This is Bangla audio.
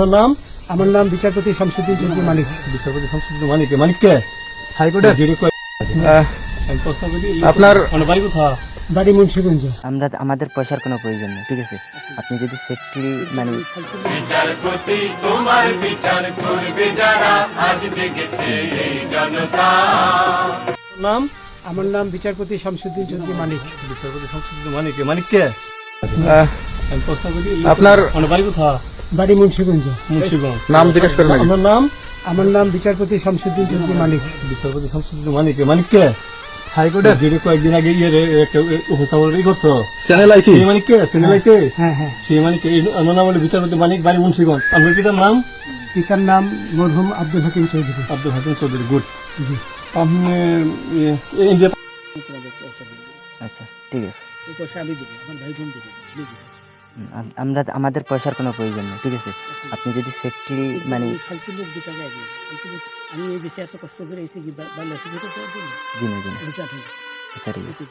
আপনার নাম আমার নাম বিচারপতি শামসুদ্দিন চৌধুরী মালিক বিচারপতি সংসদ মানিক মানিক কে হাইকোর্টের আপনার বাড়ি কোথা বাড়ি মুন্সিগঞ্জ। আমরা আমাদের পয়সার কোনো প্রয়োজন নেই ঠিক আছে? আপনি যদি সেফটি মানে নাম আমার নাম বিচারপতি শামসুদ্দিন চৌধুরী মালিক বিচারপতি সংসদ মানিক মানিক কে আপনার- বাড়ি কোথা বাড়ি মুন্সিগঞ্জ। মুন্সিগঞ্জ। নাম জিজ্ঞেস করেন। আপনার নাম আমার নাম বিচারপতি শামসুদ্দিন চৌধুরী মালিক বিচারপতি সংসদ মানিক। মানিক কে? হাইকোর্টের? যিনি কয়েকদিন আগে ইয়ে রে, একটা উপস্থাপন করছ চ্যানেল আইটি? সেই মানিক কে? সিনেলাইতে হ্যাঁ হ্যাঁ সেই মানিক আমার নাম হলো বিচারপতি মানিক বাড়ি মুন্সিগঞ্জ। আপনার পিতার নাম? পিতার নাম মরহুম আব্দুল হাকিম চৌধুরী। আব্দুল হাকিম চৌধুরী গুড। জি। আপনি ইন্ডিয়া আচ্ছা ঠিক আছে। আমি দিবি আমার ভাই বোন দিবি। হুম, আম- আমরা আমাদের পয়সার কোনো প্রয়োজন নেই ঠিক আছে? আপনি যদি সেফটি মানে আমি এই বিষয়ে এত কষ্ট করে এসে কি আচ্ছা ঠিক আছে।